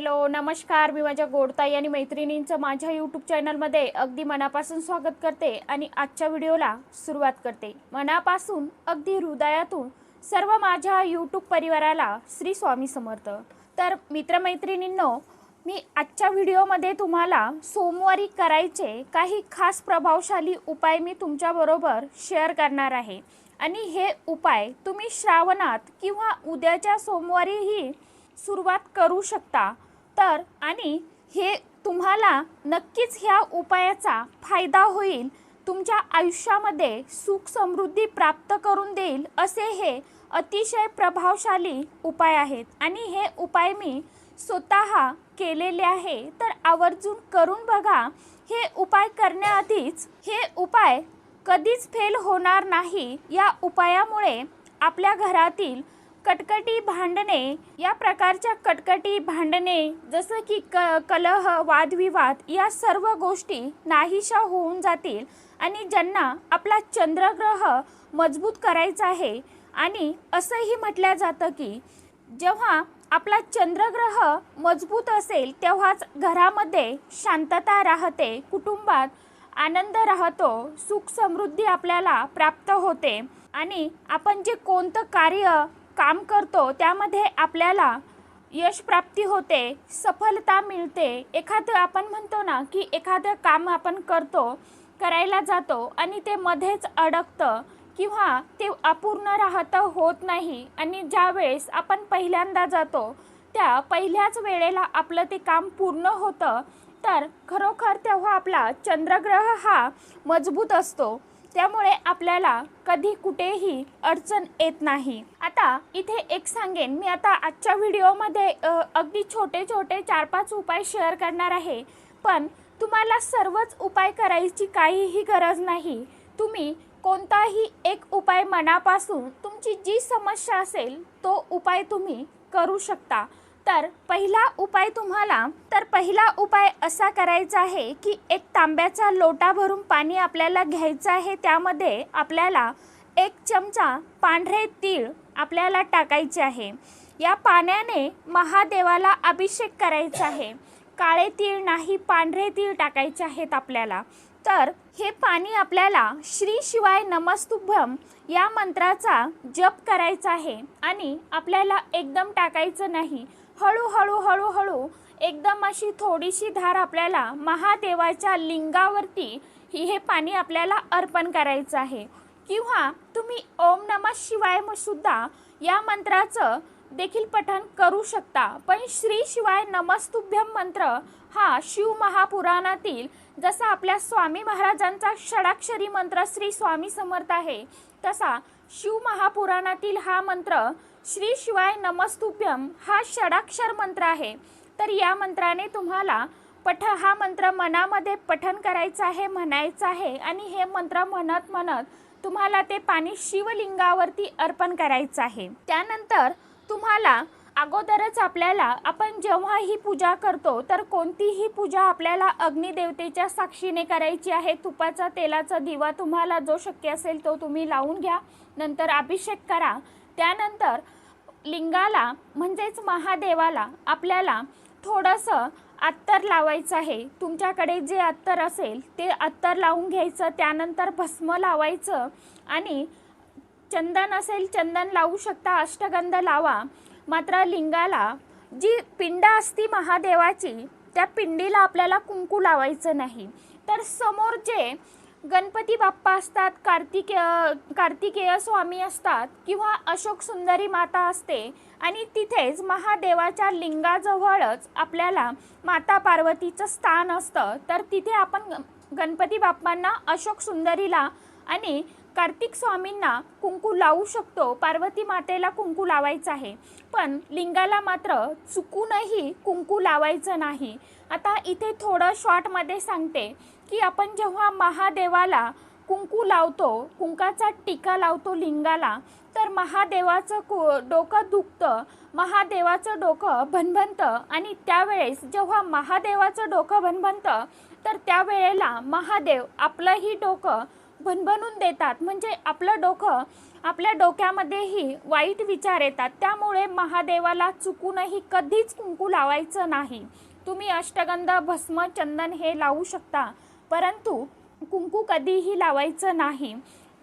Hello नमस्कार. मी माझ्या गोडताई आणि मैत्रिणींचं माझ्या यूट्यूब चॅनलमध्ये अगदी मनापासून स्वागत करते आणि आजच्या व्हिडिओला सुरुवात करते. मनापासून अगदी हृदयातून सर्व माझ्या यूट्यूब परिवाराला श्री स्वामी समर्थ. तर मित्रमैत्रिणींनो मी आजच्या व्हिडिओमध्ये तुम्हाला सोमवारी करायचे काही खास प्रभावशाली उपाय मी तुमच्याबरोबर शेअर करणार आहे. आणि हे उपाय तुम्ही श्रावणात किंवा उद्याच्या सोमवारीही सुरुवात करू शकता. तर आणि हे तुम्हाला नक्कीच ह्या उपायाचा फायदा होईल. तुमच्या आयुष्यामध्ये सुख समृद्धी प्राप्त करून देईल असे हे अतिशय प्रभावशाली उपाय आहेत. आणि हे उपाय मी स्वतः केलेले आहे. तर आवर्जून करून बघा हे उपाय करण्याआधीच हे उपाय कधीच फेल होणार नाही. या उपायामुळे आपल्या घरातील कटकटी भांडणे या प्रकारच्या कटकटी भांडणे जसं की क कलह वादविवाद या सर्व गोष्टी नाहीशा होऊन जातील आणि ज्यांना आपला चंद्रग्रह मजबूत करायचा आहे. आणि असंही म्हटलं जातं की जेव्हा आपला चंद्रग्रह मजबूत असेल तेव्हाच घरामध्ये शांतता राहते कुटुंबात आनंद राहतो सुख समृद्धी आपल्याला प्राप्त होते. आणि आपण जे कोणतं कार्य काम करतो त्यामध्ये आपल्याला यश प्राप्ती होते सफलता मिळते. एखादं आपण म्हणतो ना की एखादं काम आपण करतो करायला जातो आणि ते मध्येच अडकतं किंवा ते अपूर्ण राहतं होत नाही. आणि ज्या वेळेस आपण पहिल्यांदा जातो त्या पहिल्याच वेळेला आपलं ते काम पूर्ण होतं. तर खरोखर तेव्हा आपला चंद्रग्रह हा मजबूत असतो. त्यामुळे आपल्याला कधी कुठेही अडचण येत नाही. आता इथे एक सांगेन. मी आता आजच्या व्हिडिओमध्ये अगदी छोटे छोटे चार पाच उपाय शेअर करणार आहे. पण तुम्हाला सर्वच उपाय करायची काहीही गरज नाही. तुम्ही कोणताही एक उपाय मनापासून तुमची जी समस्या असेल तो उपाय तुम्ही करू शकता. तर पहिला उपाय तुम्हाला तर पहिला उपाय असा करायचा आहे की एक तांब्याचा लोटा भरून पाणी आपल्याला घ्यायचं आहे. त्यामध्ये आपल्याला एक चमचा पांढरे तीळ आपल्याला टाकायचे आहे. या पाण्याने महादेवाला अभिषेक करायचा आहे. काळे तीळ नाही पांढरे तीळ टाकायचे आहेत आपल्याला. तर हे पाणी आपल्याला श्री शिवाय नमस्तुभम या मंत्राचा जप करायचा आहे आणि आपल्याला एकदम टाकायचं नाही. हळूहळू हळूहळू एकदम अशी थोडीशी धार आपल्याला महादेवाच्या लिंगावरती ही हे पाणी आपल्याला अर्पण करायचं आहे. किंवा तुम्ही ओम नमः शिवाय सुद्धा या मंत्राचं देखील पठण करू शकता. पण श्री शिवाय नमस्तुभ्यम मंत्र हा शिव महापुराणातील जसा आपल्या स्वामी महाराजांचा षडाक्षरी मंत्र श्री स्वामी समर्थ आहे तसा शिव महापुराणातील हा मंत्र श्री शिवाय नमस्तुभ्यम हा षडाक्षर मंत्र आहे. तर या मंत्राने तुम्हाला पठ हा मंत्र मनामध्ये पठन करायचं आहे म्हणायचं आहे आणि हे मंत्र म्हणत म्हणत तुम्हाला ते पाणी शिवलिंगावरती अर्पण करायचं आहे. त्यानंतर तुम्हाला अगोदरच आपल्याला आपण जेव्हा ही पूजा करतो तर कोणतीही पूजा आपल्याला अग्निदेवतेच्या साक्षीने करायची आहे. तुपाचा तेलाचा दिवा तुम्हाला जो शक्य असेल तो तुम्ही लावून घ्या. नंतर अभिषेक करा. त्यानंतर लिंगाला म्हणजेच महादेवाला आपल्याला थोडंसं अत्तर लावायचं आहे. तुमच्याकडे जे अत्तर असेल ते अत्तर लावून घ्यायचं. त्यानंतर भस्म लावायचं. आणि चंदन असेल चंदन लावू शकता. अष्टगंध लावा. मात्र लिंगाला जी पिंड असती महादेवाची त्या पिंडीला आपल्याला कुंकू लावायचं नाही. तर समोर जे गणपती बाप्पा असतात कार्तिकेय कार्तिकेय स्वामी असतात किंवा अशोक सुंदरी माता असते आणि तिथेच महादेवाच्या लिंगाजवळच आपल्याला माता पार्वतीचं स्थान असतं. तर तिथे आपण ग- गणपती बाप्पांना अशोक सुंदरीला आणि कार्तिक स्वामींना कुंकू लावू शकतो पार्वती मातेला कुंकू लावायचं आहे. पण लिंगाला मात्र चुकूनही कुंकू लावायचं नाही. आता इथे थोडं शॉर्टमध्ये सांगते की आपण जेव्हा महादेवाला कुंकू लावतो कुंकाचा टीका लावतो लिंगाला तर महादेवाचं कु डोकं दुखतं. महादेवाचं डोकं भनभनतं आणि त्यावेळेस जेव्हा महादेवाचं डोकं भनभनतं तर त्यावेळेला महादेव आपलंही डोकं भनभनून देतात. म्हणजे आपलं डोकं आपल्या डोक्यामध्येही वाईट विचार येतात. त्यामुळे महादेवाला चुकूनही कधीच कुंकू लावायचं नाही. तुम्ही अष्टगंध भस्म चंदन हे लावू शकता. परंतु कुंकू कधीही लावायचं नाही.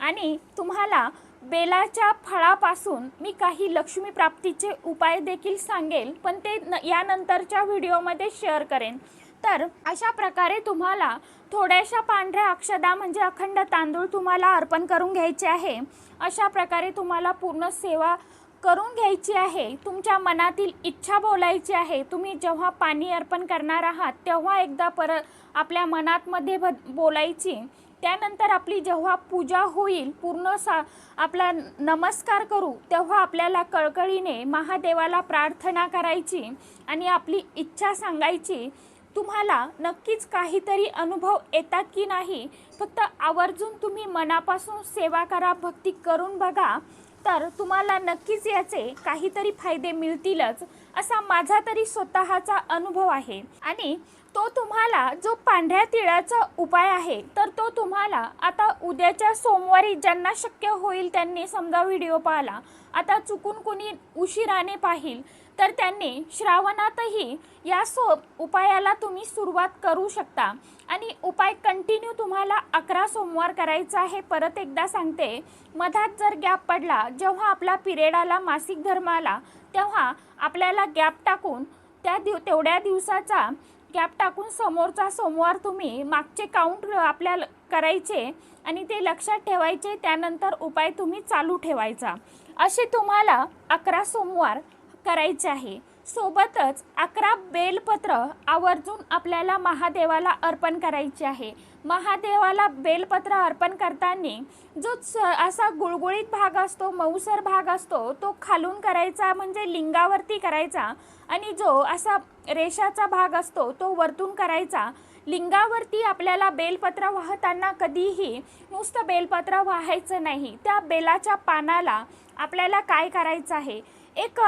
आणि तुम्हाला बेलाच्या फळापासून मी काही लक्ष्मी प्राप्तीचे उपाय देखील सांगेल. पण ते न यानंतरच्या व्हिडिओमध्ये शेअर करेन. तर अशा प्रकारे तुम्हाला थोड्याशा पांढऱ्या अक्षदा म्हणजे अखंड तांदूळ तुम्हाला अर्पण करून घ्यायचे आहे. अशा प्रकारे तुम्हाला पूर्ण सेवा करून घ्यायची आहे. तुमच्या मनातील इच्छा बोलायची आहे. तुम्ही जेव्हा पाणी अर्पण करणार आहात तेव्हा एकदा परत आपल्या मनातमध्ये भ बोलायची. त्यानंतर आपली जेव्हा पूजा होईल पूर्ण सा आपला नमस्कार करू तेव्हा आपल्याला कळकळीने महादेवाला प्रार्थना करायची आणि आपली इच्छा सांगायची. तुम्हाला नक्कीच काहीतरी अनुभव येतात की नाही? फक्त आवर्जून तुम्ही मनापासून सेवा करा भक्ती करून बघा. तर तुम्हाला नक्कीच याचे काहीतरी फायदे मिळतीलच असा माझा तरी स्वतःचा अनुभव आहे. आणि तो तुम्हाला जो पांढऱ्या तिळाचा उपाय आहे तर तो तुम्हाला आता उद्याच्या सोमवारी ज्यांना शक्य होईल त्यांनी समजा व्हिडिओ पाहिला. आता चुकून कुणी उशिराने पाहिल तर त्यांनी श्रावणातही या सोप उपायाला तुम्ही सुरुवात करू शकता. आणि उपाय कंटिन्यू तुम्हाला अकरा सोमवार करायचा आहे. परत एकदा सांगते मधात जर गॅप पडला जेव्हा आपला पिरियड आला मासिक धर्म आला तेव्हा आपल्याला गॅप टाकून त्या दिव तेवढ्या दिवसाचा गॅप टाकून समोरचा सोमवार तुम्ही मागचे काउंट आपल्या करायचे आणि ते लक्षात ठेवायचे. त्यानंतर उपाय तुम्ही चालू ठेवायचा. असे तुम्हाला अकरा सोमवार करायचे आहे. सोबतच अकरा बेलपत्र आवर्जून आपल्याला महादेवाला अर्पण करायचे आहे. महादेवाला बेलपत्र अर्पण करताना जो स असा गुळगुळीत भाग असतो मऊसर भाग असतो तो खालून करायचा म्हणजे लिंगावरती करायचा आणि जो असा रेषाचा भाग असतो तो वरतून करायचा. लिंगावरती आपल्याला बेलपत्र वाहताना कधीही नुसतं बेलपत्र वाहायचं नाही. त्या बेलाच्या पानाला आपल्याला काय करायचं आहे? एक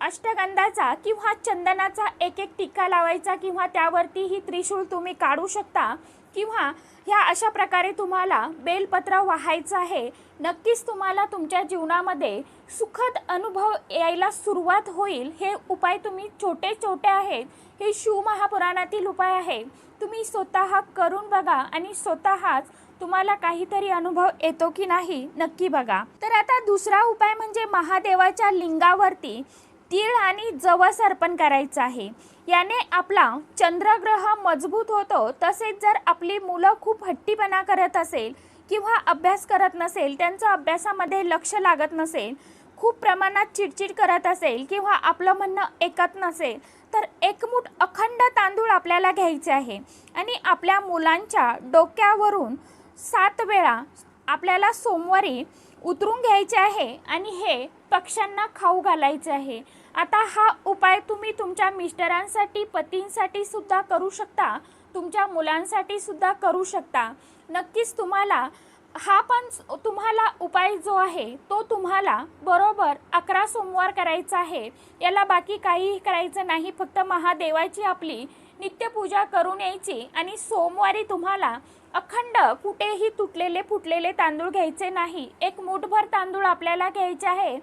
अष्टगंधाचा किंवा चंदनाचा एक एक टिक्का लावायचा किंवा त्यावरती ही त्रिशूळ तुम्ही काढू शकता किंवा ह्या अशा प्रकारे तुम्हाला बेलपत्र वाहायचं आहे. नक्कीच तुम्हाला तुमच्या जीवनामध्ये सुखद अनुभव यायला सुरुवात होईल. हे उपाय तुम्ही छोटे छोटे आहेत. हे शिवमहापुराणातील उपाय आहे. तुम्ही स्वतः करून बघा आणि स्वतःच तुम्हाला काहीतरी अनुभव येतो की नाही नक्की बघा. तर आता दुसरा उपाय म्हणजे महादेवाच्या लिंगावरती तीळ आणि जवस अर्पण करायचं आहे. याने आपला चंद्रग्रह मजबूत होतो. तसेच जर आपली मुलं खूप हट्टीपणा करत असेल किंवा अभ्यास करत नसेल त्यांचं अभ्यासामध्ये लक्ष लागत नसेल खूप प्रमाणात चिडचिड करत असेल किंवा आपलं म्हणणं ऐकत नसेल तर एकमूठ अखंड तांदूळ आपल्याला घ्यायचे आहे. आणि आपल्या मुलांच्या डोक्यावरून सात वेळा आपल्याला सोमवारी उतरून घ्यायचे आहे आणि हे पक्ष्यांना खाऊ घालायचे आहे. आता हा उपाय तुम्ही तुमच्या मिस्टरांसाठी पतींसाठी सुद्धा करू शकता. तुमच्या मुलांसाठी सुद्धा करू शकता. नक्कीच तुम्हाला हा पण तुम्हाला उपाय जो आहे तो तुम्हाला बरोबर अकरा सोमवार करायचा आहे. याला बाकी काहीही करायचं नाही. फक्त महादेवाची आपली नित्यपूजा करून यायची आणि सोमवारी तुम्हाला अखंड कुठेही तुटलेले फुटलेले तांदूळ घ्यायचे नाही. एक मुठभर तांदूळ आपल्याला घ्यायचे आहे.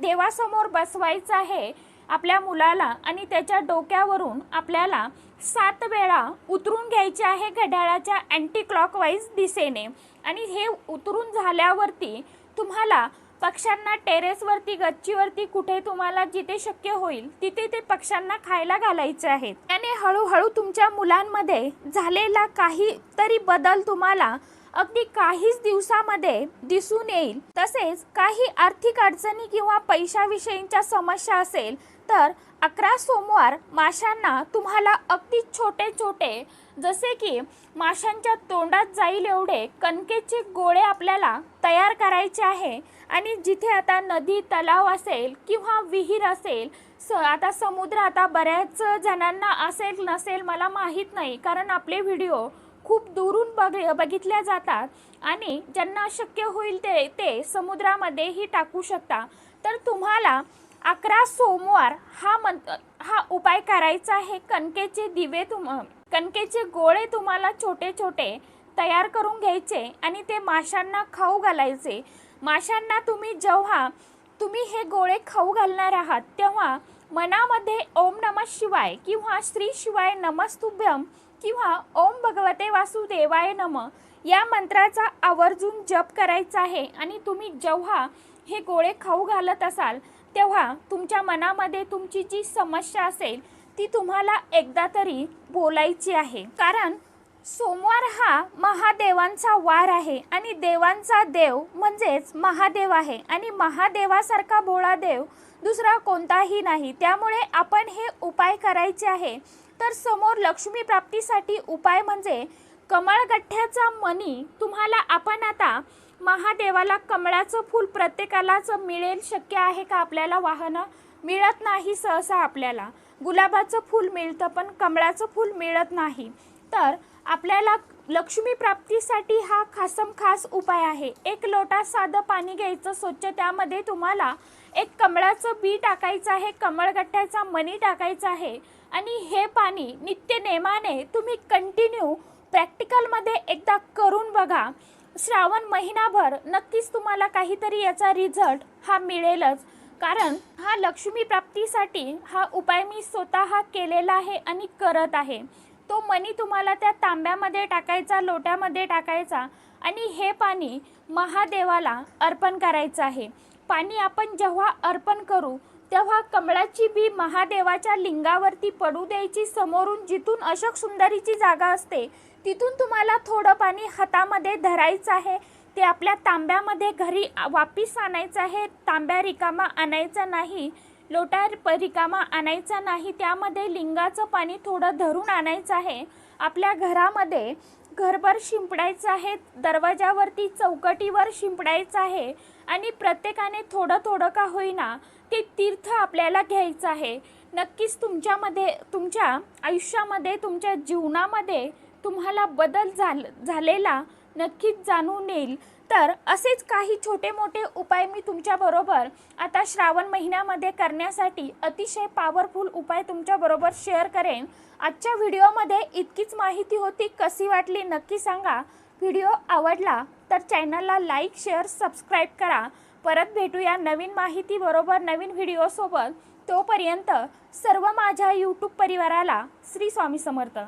देवासमोर बसवायचं आहे आपल्या मुलाला आणि त्याच्या डोक्यावरून आपल्याला सात वेळा उतरून घ्यायचे आहे घड्याळाच्या अँटी क्लॉकवाईज दिशेने. आणि हे उतरून झाल्यावरती तुम्हाला पक्ष्यांना टेरेसवरती गच्चीवरती कुठे तुम्हाला जिथे शक्य होईल तिथे ते पक्ष्यांना खायला घालायचे आहेत. त्याने हळूहळू तुमच्या मुलांमध्ये झालेला काही तरी बदल तुम्हाला अगदी काहीच दिवसामध्ये दिसून येईल. तसेच काही आर्थिक अडचणी किंवा पैशाविषयींच्या समस्या असेल तर अकरा सोमवार माशांना तुम्हाला अगदी छोटे छोटे जसे की माशांच्या तोंडात जाईल एवढे कणकेचे गोळे आपल्याला तयार करायचे आहे. आणि जिथे आता नदी तलाव असेल किंवा विहीर असेल स आता समुद्र आता बऱ्याच जणांना असेल नसेल मला माहीत नाही. कारण आपले व्हिडिओ खूप दुरून बघ बघितल्या जातात. आणि ज्यांना शक्य होईल ते ते समुद्रामध्येही टाकू शकता. तर तुम्हाला अकरा सोमवार हा मंत हा उपाय करायचा आहे. कणकेचे दिवे तुम कणकेचे गोळे तुम्हाला छोटे छोटे तयार करून घ्यायचे आणि ते माशांना खाऊ घालायचे. माशांना तुम्ही जेव्हा तुम्ही हे गोळे खाऊ घालणार आहात तेव्हा मनामध्ये ओम नमः शिवाय किंवा श्री शिवाय नमस्तुभ्यम किंवा ओम भगवते वासुदेवाय नम या मंत्राचा आवर्जून जप करायचा आहे आणि तुम्ही जेव्हा हे गोळे खाऊ घालत असाल तेव्हा तुमच्या मनामध्ये तुमची जी समस्या असेल ती तुम्हाला एकदा तरी बोलायची आहे. कारण सोमवार हा महादेवांचा वार आहे आणि देवांचा देव म्हणजेच महादेव आहे. आणि महादेवासारखा भोळा देव दुसरा कोणताही नाही. त्यामुळे आपण हे उपाय करायचे आहे. तर समोर लक्ष्मी प्राप्तीसाठी उपाय म्हणजे कमळगठ्ठ्याचा मनी तुम्हाला आपण आता महादेवाला कमळाचं फूल प्रत्येकालाच मिळेल शक्य आहे का आपल्याला वाहनं? मिळत नाही सहसा आपल्याला. गुलाबाचं फूल मिळतं पण कमळाचं फूल मिळत नाही. तर आपल्याला लक्ष्मी प्राप्तीसाठी हा खासम खास उपाय आहे. एक लोटा साधं पाणी घ्यायचं स्वच्छ त्यामध्ये तुम्हाला एक कमळाचं बी टाकायचं आहे कमळगट्ट्याचा मणी टाकायचा आहे. आणि हे पाणी नित्य नेमाने तुम्ही कंटिन्यू प्रॅक्टिकलमध्ये एकदा करून बघा. श्रावण महिनाभर नक्कीच तुम्हाला काहीतरी याचा रिझल्ट हा मिळेलच. कारण हा लक्ष्मी प्राप्तीसाठी हा उपाय मी स्वतः केलेला आहे आणि करत आहे. तो मणी तुम्हाला त्या तांब्यामध्ये टाकायचा लोट्यामध्ये टाकायचा आणि हे पाणी महादेवाला अर्पण करायचं आहे. पाणी आपण जेव्हा अर्पण करू तेव्हा कमळाची बी महादेवाच्या लिंगावरती पडू द्यायची समोरून जिथून अशोक सुंदरीची जागा असते तिथून तुम्हाला थोडं पाणी हातामध्ये धरायचं आहे. ते आपल्या तांब्यामध्ये घरी वापिस आणायचं आहे. तांब्या रिकामा आणायचा नाही. लोटा रिकामा आणायचा नाही. त्यामध्ये लिंगाचं पाणी थोडं धरून आणायचं आहे. आपल्या घरामध्ये घरभर शिंपडायचं आहे. दरवाजावरती चौकटीवर शिंपडायचं आहे. आणि प्रत्येकाने थोडं थोडं का होईना ते तीर्थ आपल्याला घ्यायचं आहे. नक्कीच तुमच्यामध्ये तुमच्या आयुष्यामध्ये तुमच्या जीवनामध्ये तुम्हाला बदल झाल झालेला नक्कीच जाणून येईल. तर असेच काही छोटे मोठे उपाय मी तुमच्याबरोबर आता श्रावण महिन्यामध्ये करण्यासाठी अतिशय पॉवरफुल उपाय तुमच्याबरोबर शेअर करेन. आजच्या व्हिडिओमध्ये इतकीच माहिती होती. कशी वाटली नक्की सांगा. व्हिडिओ आवडला तर चॅनलला लाईक शेअर सबस्क्राईब करा. परत भेटूया नवीन माहितीबरोबर नवीन व्हिडिओसोबत. तोपर्यंत सर्व माझ्या यूट्यूब परिवाराला श्री स्वामी समर्थ.